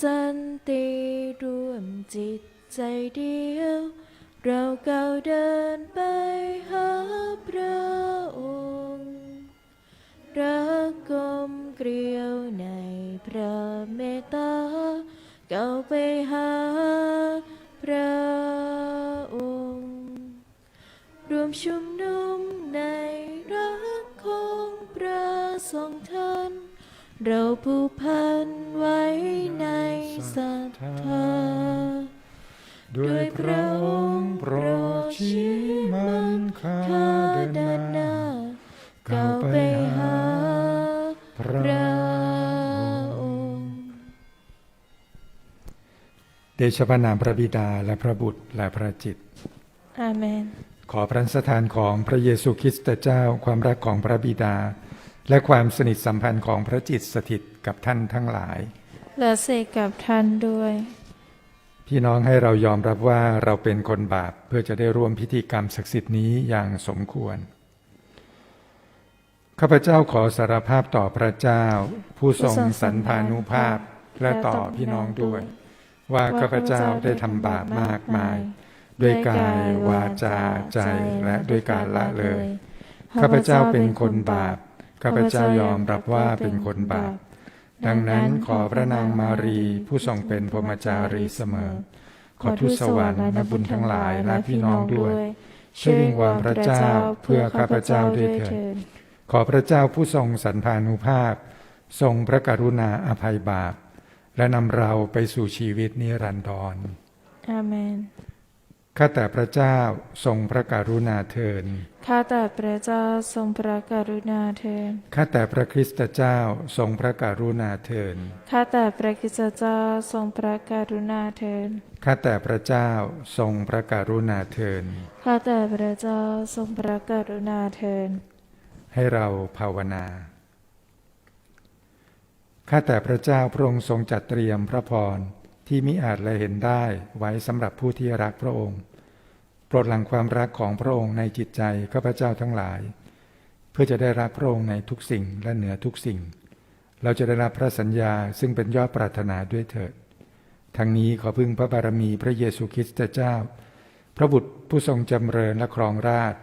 สันติรวมจิตใจเดียว เราก้าวเดินไปหาพระองค์รักกลมเกลียวในพระเมตตาก้าวไปหาพระองค์ รวมชุมนุมในรักของพระทรงท่านเราผูกพันไว้ใน ทธาด้วยพระองค์โปรดชี้มันข้าข้าเดิเดินนหหน้าน้าก้าก้าววไปไปหาหาพพระระองค์เดชพระนามพระบิดาและพระบุตรและพระจิต อาเมน ขอพระสถานของพระเยซูคริสต์เจ้าความรักของพระบิดา และความสนิทสัมพันธ์ของพระจิตสถิตกับท่านทั้งหลาย และเสกกับท่านด้วย พี่น้องให้เรายอมรับว่าเราเป็นคนบาปเพื่อจะได้ร่วมพิธีกรรมศักดิ์สิทธิ์นี้อย่างสมควร ข้าพเจ้าขอสารภาพต่อพระเจ้า ผู้ทรงสันพานุภาพและต่อพี่น้องด้วย ว่าข้าพเจ้าได้ทำบาปมากมาย ด้วยกายวาจาใจและด้วยการละเลย ข้าพเจ้าเป็นคนบาป ข้าพเจ้ายอมรับว่าเป็นคนบาป ดังนั้นขอพระนางมารีผู้ทรงเป็นพรหมจารีเสมอ ขอทูตสวรรค์และบุญทั้งหลายและพี่น้องด้วยช่วยวิงวอนพระเจ้าเพื่อข้าพระเจ้าด้วยเถิดขอพระเจ้าผู้ทรงสันพานุภาพ ทรงพระกรุณาอภัยบาป และนำเราไปสู่ชีวิตนิรันดรอาเมน ข้าแต่พระเจ้าทรงพระกรุณาเถิดข้าแต่พระเจ้าทรงพระกรุณาเถิดข้าแต่พระคริสตเจ้าทรงพระกรุณาเถิดข้าแต่พระคริสตเจ้าทรงพระกรุณาเถิดข้าแต่พระเจ้าทรงพระกรุณาเถิดข้าแต่พระเจ้าทรงพระกรุณาเถิดให้เราภาวนาข้าแต่พระเจ้าพระองค์ทรงจัดเตรียมพระพรที่มิอาจและเห็นได้ไว้สำหรับผู้ที่รักพระองค์โปรดหลังความรักของพระองค์ในจิตใจข้าพเจ้าทั้งหลาย เพื่อจะได้รักพระองค์ในทุกสิ่งและเหนือทุกสิ่ง เราจะได้รับพระสัญญาซึ่งเป็นยอดปรารถนาด้วยเถิดทั้งนี้ขอพึ่งพระบารมีพระเยซูคริสต์เจ้า พระบุตรผู้ทรงจำเริญและครองราช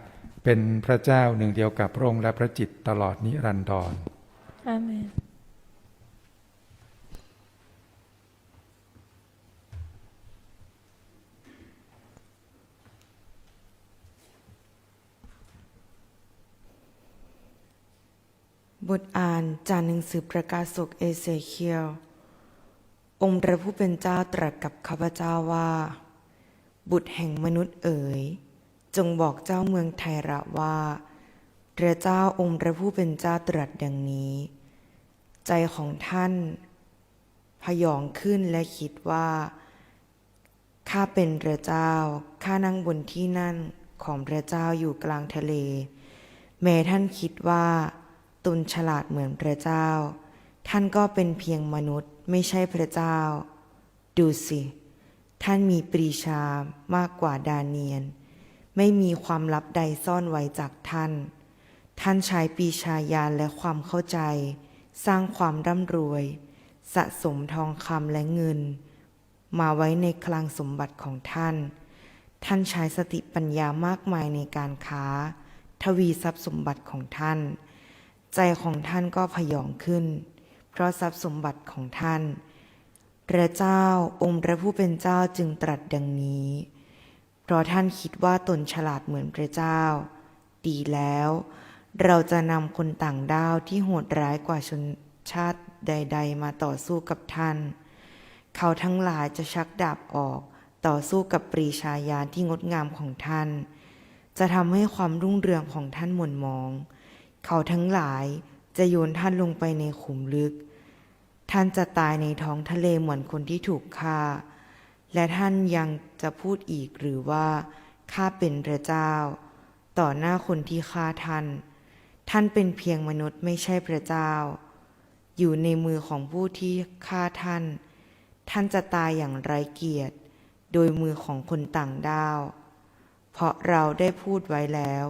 เป็นพระเจ้าหนึ่งเดียวกับพระองค์และพระจิตตลอดนิรันดรอาเมน บทอ่านจากหนังสือประกาศกเอเซเคียล องค์พระผู้เป็นเจ้าตรัสกับข้าพเจ้าว่า บุตรแห่งมนุษย์เอ๋ย จงบอกเจ้าเมืองไทระว่า พระเจ้าองค์พระผู้เป็นเจ้าตรัสดังนี้ ใจของท่าน พยองขึ้นและคิดว่า ข้าเป็นพระเจ้า ข้านั่งบนที่นั่นของพระเจ้าอยู่กลางทะเล แม้ท่านคิดว่า ตนฉลาดเหมือนพระเจ้า ท่านก็เป็นเพียงมนุษย์ไม่ใช่พระเจ้า ดูสิ ท่านมีปรีชามากกว่าดาเนียน ไม่มีความลับใดซ่อนไว้จากท่าน ท่านใช้ปรีชาญาณและความเข้าใจ สร้างความร่ำรวย สะสมทองคำและเงิน มาไว้ในคลังสมบัติของท่าน ท่านใช้สติปัญญามากมายในการค้า ทวีทรัพย์สมบัติของท่าน ใจของท่านก็พยองขึ้น เพราะทรัพย์สมบัติของท่าน พระเจ้าองค์พระผู้เป็นเจ้าจึงตรัสดังนี้ เพราะท่านคิดว่าตนฉลาดเหมือนพระเจ้า ดีแล้ว เราจะนำคนต่างด้าวที่โหดร้ายกว่าชนชาติใด ๆ มาต่อสู้กับท่าน เขาทั้งหลายจะชักดาบออกต่อสู้กับปรีชาญาณที่งดงามของท่าน จะทำให้ความรุ่งเรืองของท่านหม่นมอง เขาทั้งหลายจะโยนท่านลงไปในขุมลึก ท่านจะตายในท้องทะเลเหมือนคนที่ถูกฆ่า และท่านยังจะพูดอีกหรือว่าข้าเป็นพระเจ้า ต่อหน้าคนที่ฆ่าท่าน ท่านเป็นเพียงมนุษย์ไม่ใช่พระเจ้า อยู่ในมือของผู้ที่ฆ่าท่าน ท่านจะตายอย่างไร้เกียรติ โดยมือของคนต่างด้าว เพราะเราได้พูดไว้แล้ว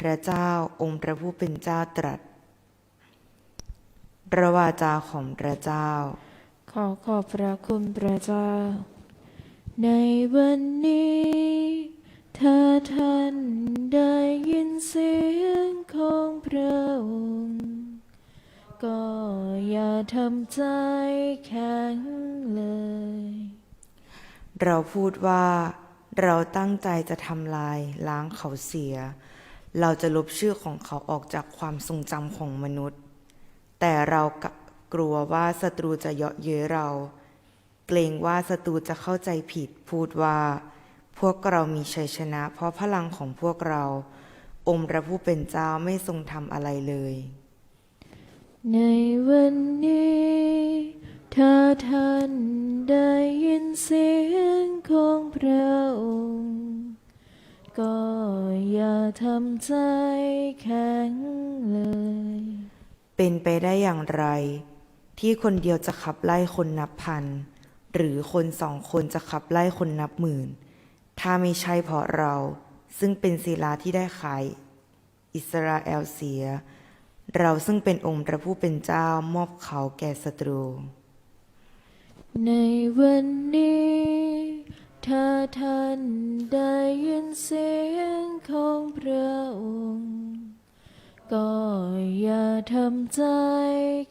พระเจ้าองค์พระผู้เป็นเจ้าตรัสพระวาจาของพระเจ้าขขอขอบพระคุณพระเจ้า ในวันนี้ถ้าท่านได้ยินเสียงของพระองค์ ก็อย่าทำใจแข็งเลย เราพูดว่าเราตั้งใจจะทำลายล้างเขาเสีย เราจะลบชื่อของเขาออกจากความทรงจำของมนุษย์ แต่เรากลัวว่าศัตรูจะเยาะเย้ยเรา เกรงว่าศัตรูจะเข้าใจผิดพูดว่า พวกเรามีชัยชนะ เพราะพลังของพวกเรา องค์พระผู้เป็นเจ้าไม่ทรงทำอะไรเลย ในวันนี้ถ้าท่านได้ยินเสียงของพระองค์ ก็อย่าทำใจแข็งเลย เป็นไปได้อย่างไร ที่คนเดียวจะขับไล่คนนับพัน หรือคนสองคนจะขับไล่คนนับหมื่น ถ้าไม่ใช่เพราะเราซึ่งเป็นศิลาที่ได้ขาย อิสราเอลเสีย เราซึ่งเป็นองค์พระผู้เป็นเจ้ามอบเขาแก่ศัตรู ในวันนี้ ถ้าท่านได้ยินเสียงของพระองค์ ก็อย่าทำใจ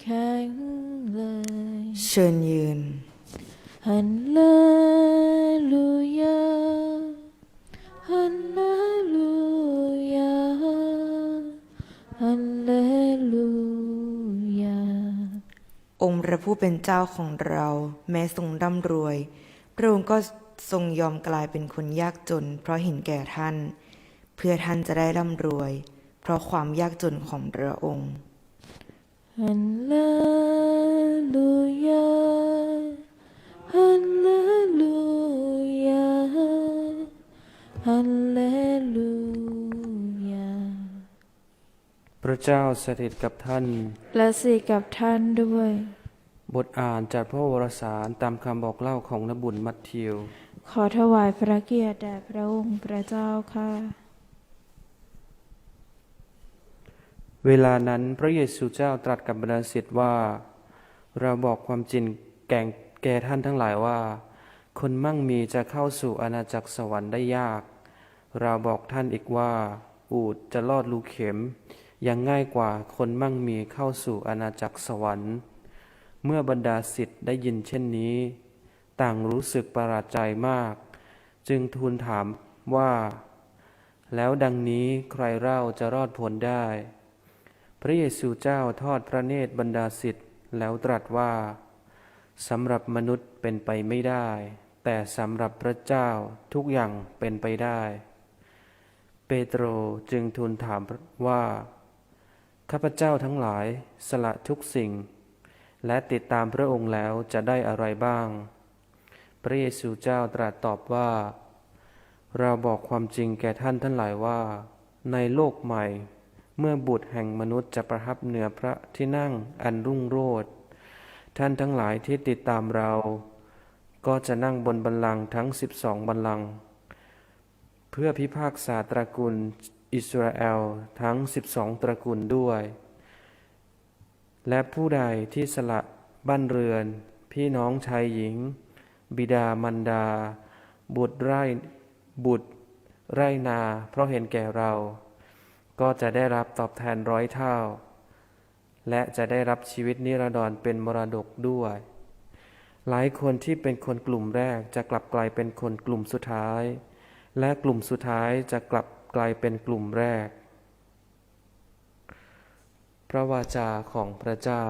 แข็งเลย เชิญยืน ฮัลเลลูยา ฮัลเลลูยา ฮัลเลลูยา องค์พระผู้เป็นเจ้าของเรา แม้ทรงร่ำรวย พระองค์ก็ ทรงยอมกลายเป็นคนยากจน เพราะเห็นแก่ท่าน เพื่อท่านจะได้ร่ำรวย เพราะความยากจนของพระองค์ฮัลเลลูยาฮัลเลลูยาฮัลเลลูยาพระเจ้าสถิตกับท่าน และสิกับท่านด้วย บทอ่านจากพระวรสารตามคำบอกเล่าของนบุญมัทธิว ขอถวายพระเกียรติแด่พระองค์พระเจ้าค่ะ เวลานั้นพระเยซูเจ้าตรัสกับบรรดาศิษย์ว่า เราบอกความจริงแก่แก่ท่านทั้งหลายว่า คนมั่งมีจะเข้าสู่อาณาจักรสวรรค์ได้ยาก เราบอกท่านอีกว่า อูดจะลอดรูเข็ม ยังง่ายกว่าคนมั่งมีเข้าสู่อาณาจักรสวรรค์ เมื่อบรรดาศิษย์ได้ยินเช่นนี้ ต่างรู้สึกประหลาดใจมาก จึงทูลถามว่า แล้วดังนี้ใครเล่าจะรอดพ้นได้ พระเยซูเจ้าทอดพระเนตรบรรดาศิษย์แล้วตรัสว่าสำหรับมนุษย์เป็นไปไม่ได้ แต่สำหรับพระเจ้าทุกอย่างเป็นไปได้ เปโตรจึงทูลถามว่า ข้าพเจ้าทั้งหลายสละทุกสิ่ง และติดตามพระองค์แล้วจะได้อะไรบ้าง พระเยซูเจ้าตรัสตอบว่า เราบอกความจริงแก่ท่านทั้งหลายว่า ในโลกใหม่ เมื่อบุตรแห่งมนุษย์จะประทับเหนือพระที่นั่งอันรุ่งโรจน์ท่านทั้งหลายที่ติดตามเรา ก็จะนั่งบนบัลลังก์ทั้งสิบสองบัลลังก์เพื่อพิพากษาตระกูลอิสราเอลทั้งสิบสองตระกูลด้วย และผู้ใดที่สละบ้านเรือน พี่น้องชายหญิง บิดามารดา บุตรไร่บุตรไร่นา เพราะเห็นแก่เรา ก็จะได้รับตอบแทนร้อยเท่า และจะได้รับชีวิตนิรันดรเป็นมรดกด้วย หลายคนที่เป็นคนกลุ่มแรกจะกลับกลายเป็นคนกลุ่มสุดท้าย และกลุ่มสุดท้ายจะกลับกลายเป็นกลุ่มแรก พระวาจาของพระเจ้า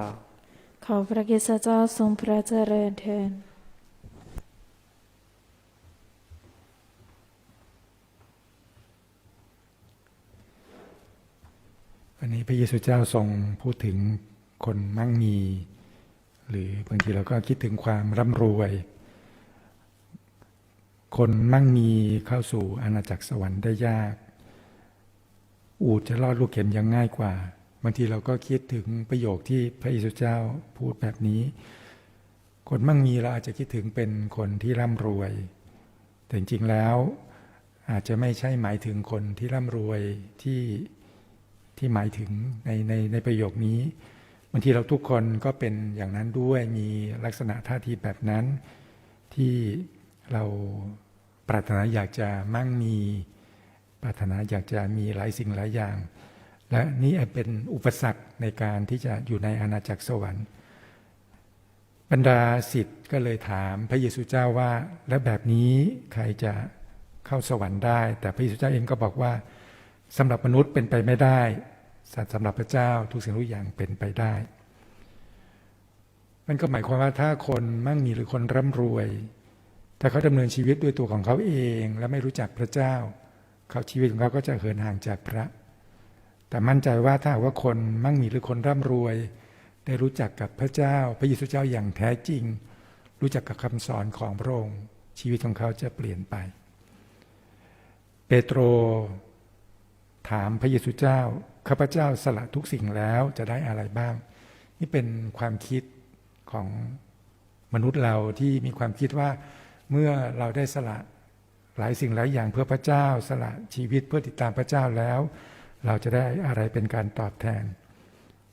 ขอพระกิจเจ้าทรงพระเจริญเถิด วันนี้พระเยซูเจ้าทรงพูดถึงคนมั่งมี หรือบางทีเราก็คิดถึงความร่ำรวย คนมั่งมีเข้าสู่อาณาจักรสวรรค์ได้ยาก อูดจะรอดลูกเข็มยังง่ายกว่า บางทีเราก็คิดถึงประโยคที่พระเยซูเจ้าพูดแบบนี้ คนมั่งมีเราอาจจะคิดถึงเป็นคนที่ร่ำรวย แต่จริงๆแล้วอาจจะไม่ใช่หมายถึงคนที่ร่ำรวยที่ ที่หมายถึงในในในประโยคนี้บางทีเราทุกคนก็เป็นอย่างนั้นด้วยมีลักษณะท่าทีแบบนั้น ที่เราปรารถนาอยากจะมั่งมีปรารถนาอยากจะมีหลายสิ่งหลายอย่าง และนี่เป็นอุปสรรคในการที่จะอยู่ในอาณาจักรสวรรค์ บรรดาสิทธิ์ก็เลยถามพระเยซูเจ้าว่า และแบบนี้ใครจะเข้าสวรรค์ได้ แต่พระเยซูเจ้าเองก็บอกว่า สำหรับมนุษย์เป็นไปไม่ได้สำหรับพระเจ้าทุกสิ่งทุกอย่างเป็นไปได้ มันก็หมายความว่าถ้าคนมั่งมีหรือคนร่ำรวย ถ้าเขาดำเนินชีวิตด้วยตัวของเขาเองและไม่รู้จักพระเจ้า เขาชีวิตของเขาก็จะเหินห่างจากพระ แต่มั่นใจว่าถ้าว่าคนมั่งมีหรือคนร่ำรวย ได้รู้จักกับพระเจ้า พระเยซูเจ้าอย่างแท้จริง รู้จักกับคำสอนของพระองค์ชีวิตของเขาจะเปลี่ยนไป เปโตร ถามพระเยซูเจ้าข้าพเจ้าสละทุกสิ่งแล้วจะได้อะไรบ้าง นี่เป็นความคิดของมนุษย์เราที่มีความคิดว่าเมื่อเราได้สละหลายสิ่งหลายอย่างเพื่อพระเจ้า สละชีวิตเพื่อติดตามพระเจ้าแล้ว เราจะได้อะไรเป็นการตอบแทน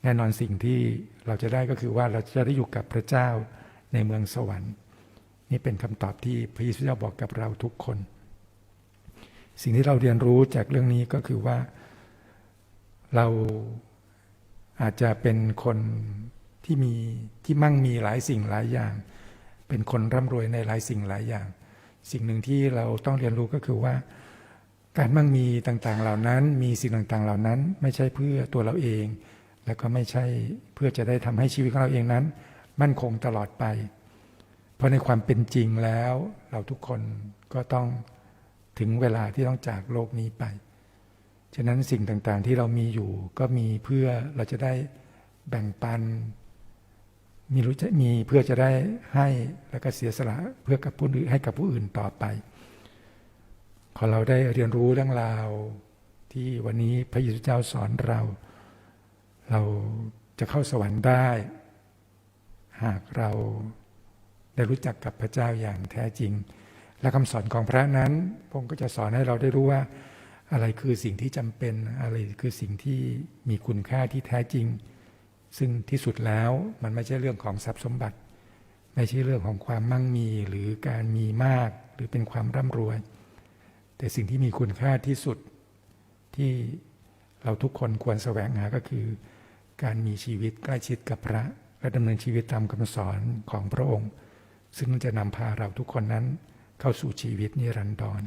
แน่นอนสิ่งที่เราจะได้ก็คือว่าเราจะได้อยู่กับพระเจ้าในเมืองสวรรค์ นี่เป็นคำตอบที่พระเยซูเจ้าบอกกับเราทุกคน สิ่งที่เราเรียนรู้จากเรื่องนี้ก็คือว่า เราอาจจะเป็นคนที่มีที่มั่งมีหลายสิ่งหลายอย่าง เป็นคนร่ำรวยในหลายสิ่งหลายอย่าง สิ่งหนึ่งที่เราต้องเรียนรู้ก็คือว่า การมั่งมีต่างๆเหล่านั้น มีสิ่งต่างๆเหล่านั้น ไม่ใช่เพื่อตัวเราเอง แล้วก็ไม่ใช่เพื่อจะได้ทำให้ชีวิตของเราเองนั้น มั่นคงตลอดไป เพราะในความเป็นจริงแล้ว เราทุกคนก็ต้อง ถึงเวลาที่ต้องจากโลกนี้ไป ฉะนั้นสิ่งต่างๆที่เรามีอยู่ ก็มีเพื่อเราจะได้แบ่งปัน มีรู้จะมีเพื่อจะได้ให้แล้วก็เสียสละเพื่อกับผู้อื่นให้กับผู้อื่นต่อไป ขอเราได้เรียนรู้เรื่องราว ที่วันนี้พระเยซูเจ้าสอนเรา เราจะเข้าสวรรค์ได้ หากเราได้รู้จักกับพระเจ้าอย่างแท้จริง และคำสอนของพระนั้นพระองค์ก็จะสอนให้เราได้รู้ว่า อะไรคือสิ่งที่จำเป็น อะไรคือสิ่งที่มีคุณค่าที่แท้จริง ซึ่งที่สุดแล้วมันไม่ใช่เรื่องของทรัพย์สมบัติ ไม่ใช่เรื่องของความมั่งมีหรือการมีมากหรือเป็นความร่ำรวย แต่สิ่งที่มีคุณค่าที่สุดที่เราทุกคนควรแสวงหาก็คือ การมีชีวิตใกล้ชิดกับพระ และดำเนินชีวิตตามคำสอนของพระองค์ ซึ่งจะนำพาเราทุกคนนั้น เข้าสู่ชีวิตนิรันดร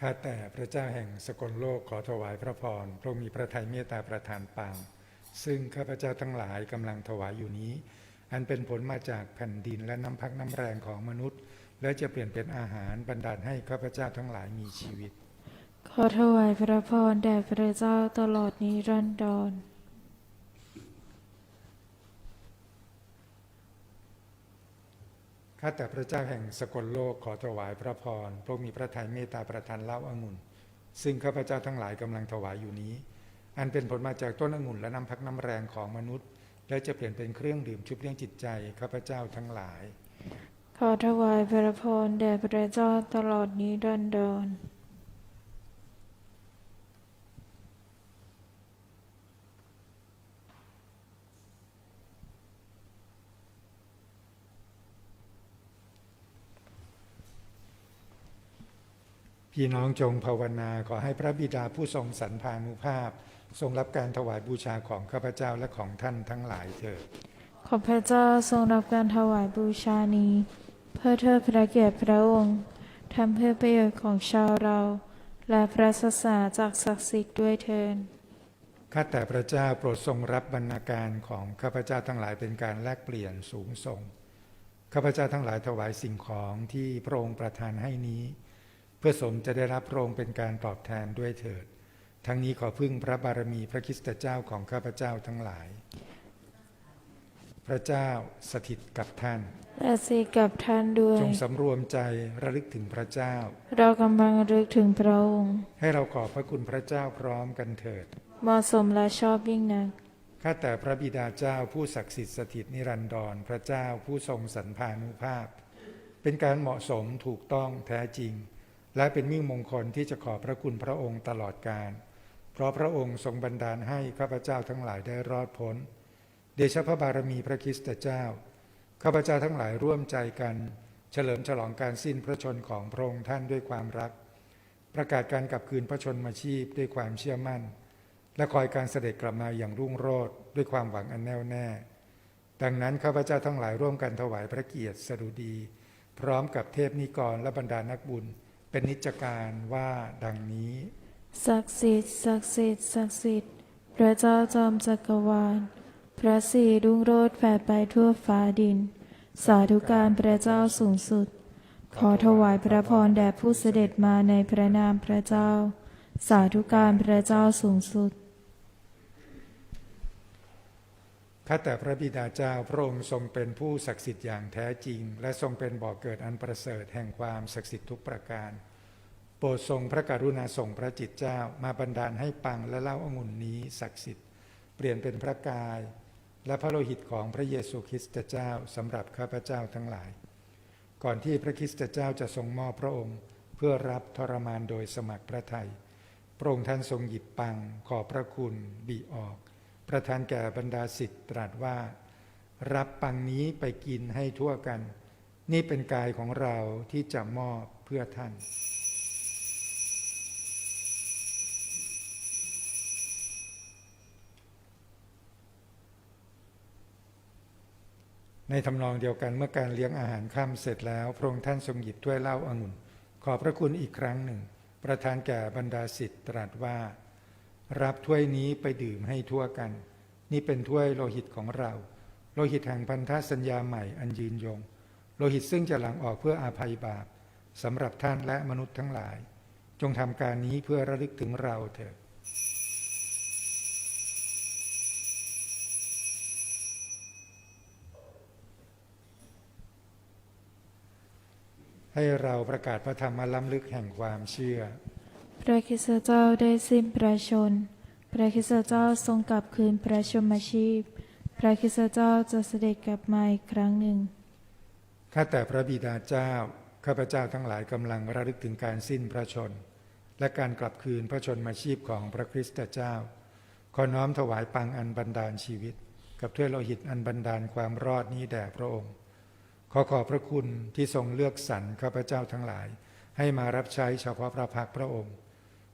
ข้าแต่พระเจ้าแห่งสกลโลกขอถวายพระพรพระมีพระทัยเมตตาประทานปาง ซึ่งข้าพเจ้าทั้งหลายกำลังถวายอยู่นี้ อันเป็นผลมาจากแผ่นดินและน้ำพักน้ำแรงของมนุษย์ และจะเปลี่ยนเป็นอาหารบรรดาลให้ข้าพเจ้าทั้งหลายมีชีวิต ขอถวายพระพรแด่พระเจ้าตลอดนี้รันดร ข้าแต่พระเจ้าแห่งสกลโลกขอถวายพระพรพระมีพระทัยเมตตาประทานเล่าองุ่น ซึ่งข้าพเจ้าทั้งหลายกำลังถวายอยู่นี้ อันเป็นผลมาจากต้นองุ่นและน้ำพักน้ำแรงของมนุษย์ และจะเปลี่ยนเป็นเครื่องดื่มชุบเลี้ยงจิตใจข้าพเจ้าทั้งหลาย ขอถวายพระพรแด่พระเจ้าตลอดนี้ดันเดิน พี่น้องจงภาวนาขอให้พระบิดาผู้ทรงสรรพานุภาพ ทรงรับการถวายบูชาของข้าพเจ้าและของท่านทั้งหลายเถิดขอพระเจ้าทรงรับการถวายบูชานี้ เพื่อเทิดพระเกียรติพระองค์ทำเพื่อประโยชน์ของชาวเรา และพระศาสนาจากศักดิ์สิทธิ์ด้วยเทินข้าแต่พระเจ้าโปรดทรงรับบรรณาการของข้าพเจ้าทั้งหลายเป็นการแลกเปลี่ยนสูงส่งข้าพเจ้าทั้งหลายถวายสิ่งของที่พระองค์ประทานให้นี้ เพื่อสมจะได้รับพระองค์เป็นการตอบแทนด้วยเถิด ทั้งนี้ขอพึ่งพระบารมีพระคริสตเจ้าของข้าพเจ้าทั้งหลาย พระเจ้าสถิตกับท่านและสิกับท่านด้วย จงสำรวมใจระลึกถึงพระเจ้า เรากำลังรึกถึงพระองค์ ให้เราขอบพระคุณพระเจ้าพร้อมกันเถิด เหมาะสมและชอบยิ่งนัก ข้าแต่พระบิดาเจ้าผู้ศักดิ์สิทธิ์สถิตนิรันดร พระเจ้าผู้ทรงสรรพานุภาพ เป็นการเหมาะสมถูกต้องแท้จริง และเป็นมิ่งมงคลที่จะขอบพระคุณพระองค์ตลอดกาลเพราะพระองค์ทรงบันดาลให้ข้าพเจ้าทั้งหลายได้รอดพ้น เดชะพระบารมีพระคริสตเจ้า ข้าพเจ้าทั้งหลายร่วมใจกัน เฉลิมฉลองการสิ้นพระชนของพระองค์ท่านด้วยความรัก ประกาศการกลับคืนพระชนมาชีพด้วยความเชื่อมั่น และคอยการเสด็จกลับมาอย่างรุ่งโรจน์ด้วยความหวังอันแน่วแน่ ดังนั้นข้าพเจ้าทั้งหลายร่วมกันถวายพระเกียรติสดุดี พร้อมกับเทพนิกรและบรรดานักบุญ เป็นนิจการว่าดังนี้ศักดิ์สิทธิ์ศักดิ์สิทธิ์ศักดิ์สิทธิ์พระเจ้าจอมจักรวาล พระสีรุ่งโรจน์แผ่ไปทั่วฟ้าดิน สาธุการพระเจ้าสูงสุด ขอถวายพระพรแด่ผู้เสด็จมาในพระนามพระเจ้า สาธุการพระเจ้าสูงสุด ข้าแต่พระบิดาเจ้าพระองค์ทรงเป็นผู้ศักดิ์สิทธิ์อย่างแท้จริง และทรงเป็นบ่อกเกิดอันประเสริฐแห่งความศักดิ์สิทธิ์ทุกประการ โปรดทรงพระกรุณาส่งพระจิตเจ้ามาบันดาลให้ปังและเล่าองุ่นนี้ศักดิ์สิทธิ์เปลี่ยนเป็นพระกาย และพระโลหิตของพระเยซูคริสต์เจ้าสำหรับข้าพเจ้าทั้งหลาย ก่อนที่พระคริสต์เจ้าจะทรงมอบพระองค์ เพื่อรับทรมานโดยสมัครพระทัยพระองค์ท่านทรงหยิบปังขอพระคุณบีออก ประทานแก่บรรดาสิทธิ์ตรัสว่า รับปังนี้ไปกินให้ทั่วกัน นี่เป็นกายของเราที่จะมอบเพื่อท่านในทำนองเดียวกันเมื่อการเลี้ยงอาหารค่ำเสร็จแล้ว พระองค์ท่านทรงหยิบถ้วยเหล้าองุ่น ขอพระคุณอีกครั้งหนึ่ง ประทานแก่บรรดาสิทธิ์ตรัสว่า รับถ้วยนี้ไปดื่มให้ทั่วกัน นี่เป็นถ้วยโลหิตของเรา โลหิตแห่งพันธสัญญาใหม่อันยืนยง โลหิตซึ่งจะหลั่งออกเพื่ออาภัยบาปสำหรับท่านและมนุษย์ทั้งหลาย จงทำการนี้เพื่อระลึกถึงเราเถิดให้เราประกาศพระธรรมล้ำลึกแห่งความเชื่อ พระคริสตเจ้าได้สิ้นพระชน พระคริสตเจ้าทรงกลับคืนพระชนมชีพ พระคริสตเจ้าจะเสด็จกลับมาอีกครั้งหนึ่ง ข้าแต่พระบิดาเจ้า ข้าพเจ้าทั้งหลายกำลังระลึกถึงการสิ้นพระชน และการกลับคืนพระชนมาชีพของพระคริสตเจ้า ขอน้อมถวายปังอันบันดาลชีวิต กับถ้วยโลหิตอันบันดาลความรอดนี้แด่พระองค์ ขอขอบพระคุณที่ทรงเลือกสรรข้าพเจ้าทั้งหลาย ให้มารับใช้เฉพาะพระพักพระองค์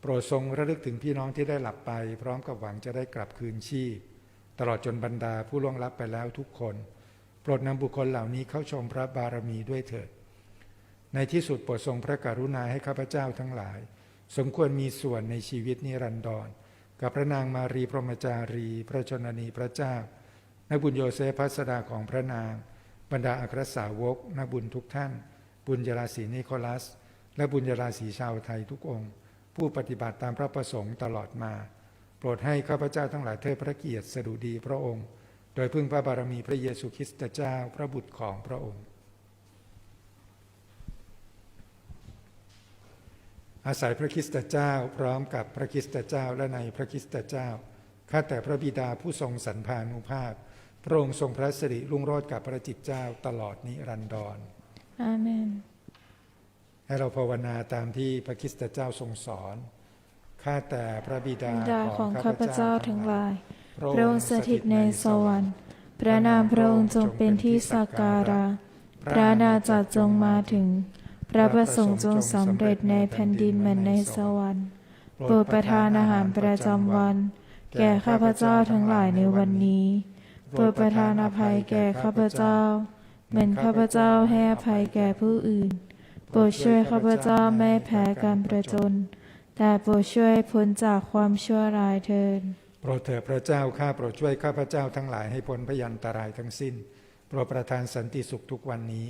โปรดทรงระลึกถึงพี่น้องที่ได้หลับไป พร้อมกับหวังจะได้กลับคืนชีพ ตลอดจนบรรดาผู้ล่วงลับไปแล้วทุกคน โปรดนำบุคคลเหล่านี้เข้าชมพระบารมีด้วยเถิด ในที่สุดโปรดทรงพระกรุณาให้ข้าพเจ้าทั้งหลาย สมควรมีส่วนในชีวิตนิรันดร กับพระนางมารีพรหมจารี พระชนนีพระเจ้า นักบุญโยเซฟพัสดาของพระนาง บรรดาอัครสาวกนักบุญทุกท่าน บุญยราศีนิโคลัส และบุญยราศีชาวไทยทุกองค์ ผู้ปฏิบัติตามพระประสงค์ตลอดมา โปรดให้ข้าพเจ้าทั้งหลายเทิดพระเกียรติสดุดีพระองค์ โดยพึ่งพระบารมีพระเยซูคริสต์เจ้าพระบุตรของพระองค์ อาศัยพระคริสตเจ้าพร้อมกับพระคริสตเจ้าและในพระคริสตเจ้าข้าแต่พระบิดาผู้ทรงสรรพานุภาพ พระองค์ทรงพระสิริรุ่งโรจน์กับพระจิตเจ้าตลอดนิรันดรอาเมน ให้เราภาวนาตามที่พระคริสตเจ้าทรงสอน ข้าแต่พระบิดาบิดาของข้าพเจ้าทั้งหลายพระพระองค์สถิตในสวรรค์ พระนามพระองค์จงเป็นที่สักการะ พระนาจักรจงมาถึง พระประสงค์จงสำเร็จในแผ่นดินเหมือนในสวรรค์ โปรดประทานอาหารประจำวัน แก่ข้าพเจ้าทั้งหลายในวันนี้ โปรดประทานอภัยแก่ข้าพเจ้า เหมือนข้าพเจ้าให้อภัยแก่ผู้อื่น โปรดช่วยข้าพเจ้าไม่แพ้การประจน แต่โปรดช่วยพ้นจากความชั่วร้ายเถิดโปรดเถิดพระเจ้าข้าโปรดช่วยข้าพเจ้าทั้งหลายให้พ้นพยันตรายทั้งสิ้น โปรดประทานสันติสุขทุกวันนี้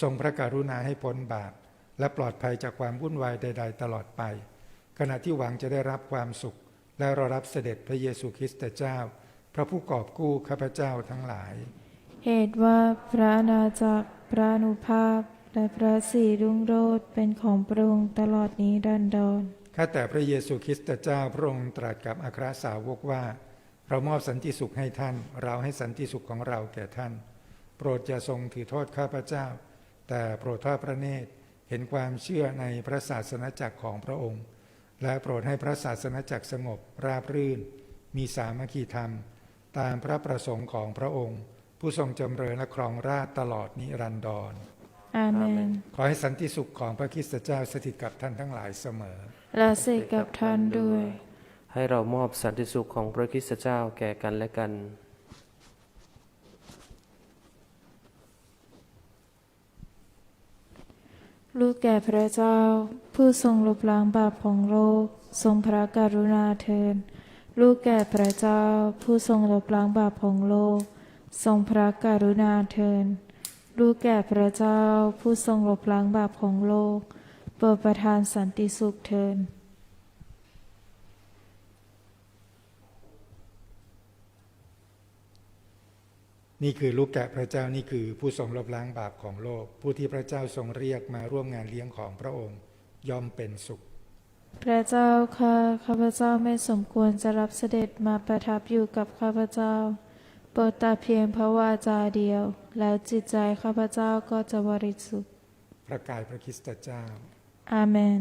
ทรงพระกรุณาให้พ้นบาป และปลอดภัยจากความวุ่นวายใด ๆ ตลอดไป ขณะที่หวังจะได้รับความสุข และรอรับเสด็จพระเยซูคริสต์เจ้า พระผู้กอบกู้ข้าพเจ้าทั้งหลาย เหตุว่าพระอาณาจักรพระอนุภาพ และพระสีรุ่งโรจน์เป็นของพระองค์ตลอดนี้ดันดอนข้าแต่พระเยซูคริสต์เจ้าพระองค์ตรัสกับอัครสาวกว่า เรามอบสันติสุขให้ท่าน เราให้สันติสุขของเราแก่ท่าน โปรดอย่าทรงถือโทษข้าพระเจ้า แต่โปรดทอดพระเนตรเห็นความเชื่อในพระศาสนาจักรของพระองค์ และโปรดให้พระศาสนาจักรสงบราบรื่น มีสามัคคีธรรม ตามพระประสงค์ของพระองค์ ผู้ทรงจำเริญและครองราชตลอดนิรันดร อาเมน ขอให้สันติสุขของพระคริสตเจ้าสถิตกับท่านทั้งหลายเสมอ และสิทธิ์กับท่านด้วย ให้เรามอบสันติสุขของพระคริสตเจ้าแก่กันและกันลูกแก่พระเจ้า ผู้ทรงลบล้างบาปของโลก ทรงพระกรุณาเทินลูกแก่พระเจ้า ผู้ทรงลบล้างบาปของโลก ทรงพระกรุณาเทิน ลูกแก่พระเจ้าผู้ทรงลบล้างบาปของโลก โปรดประทานสันติสุขเทินนี่คือลูกแกะพระเจ้านี่คือผู้ทรงลบล้างบาปของโลก ผู้ที่พระเจ้าทรงเรียกมาร่วมงานเลี้ยงของพระองค์ ย่อมเป็นสุข พระเจ้าค่ะข้าพเจ้าไม่สมควรจะรับเสด็จมาประทับอยู่กับข้าพเจ้าโปรดแต่เพียงพระวาจาเดียว แล้วจิตใจข้าพเจ้าก็จะบริสุทธิ์ พระกายพระคริสตเจ้า อาเมน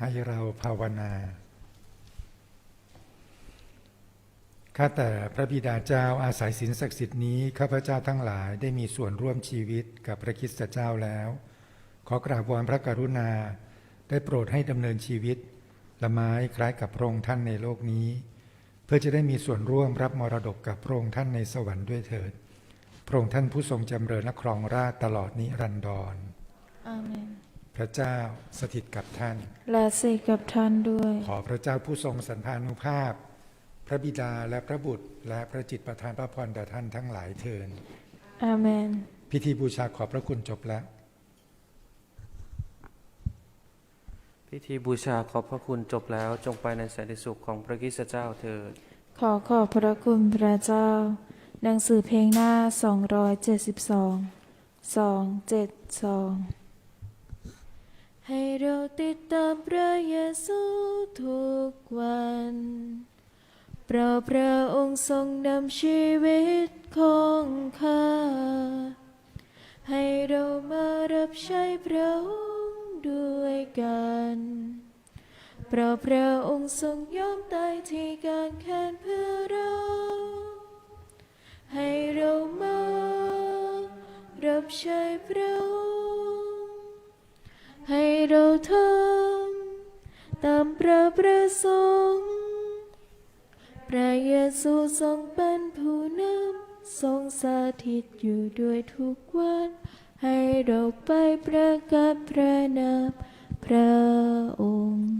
ให้เราภาวนาข้าแต่พระบิดาเจ้าอาศัยศีลศักดิ์สิทธิ์นี้ข้าพเจ้าทั้งหลายได้มีส่วนร่วมชีวิตกับพระคิสตเจ้าแล้ว ขอกราบวอนพระกรุณา ได้โปรดให้ดำเนินชีวิต ละไม้คล้ายกับพระองค์ท่านในโลกนี้ เพื่อจะได้มีส่วนร่วมรับมรดกกับพระองค์ท่านในสวรรค์ด้วยเถิด พระองค์ท่านผู้ทรงจำเริญและครองราชตลอดนิรันดรอาเมน ระเจ้าสถิตกับท่าน และสิกับท่านด้วย ขอพระเจ้าผู้ทรงสันพานุภาพ พระบิดาและพระบุตร และพระจิตประทานพระพรแด่ท่านทั้งหลายเทินอาเมน พิธีบูชาขอบพระคุณจบแล้ว พิธีบูชาขอบพระคุณจบแล้วจงไปในแสนสุขของพระคริสตเจ้าเถิด ขอขอบพระคุณพระเจ้า หนังสือเพลงหน้า 272 272 ให้เราติดตามพระเยซูทุกวันเพราะพระองค์ทรงนำชีวิตของข้า ให้เรามารับใช้พระองค์ด้วยกันเพราะพระองค์ทรงยอมตายที่การแค้นเพื่อเรา ให้เรามารับใช้พระองค์ ให้เราทำตามพระประสงค์ พระเยซูทรงเป็นผู้นำทรงสถิตอยู่ด้วยทุกวัน ให้เราไปประกาศพระนามพระองค์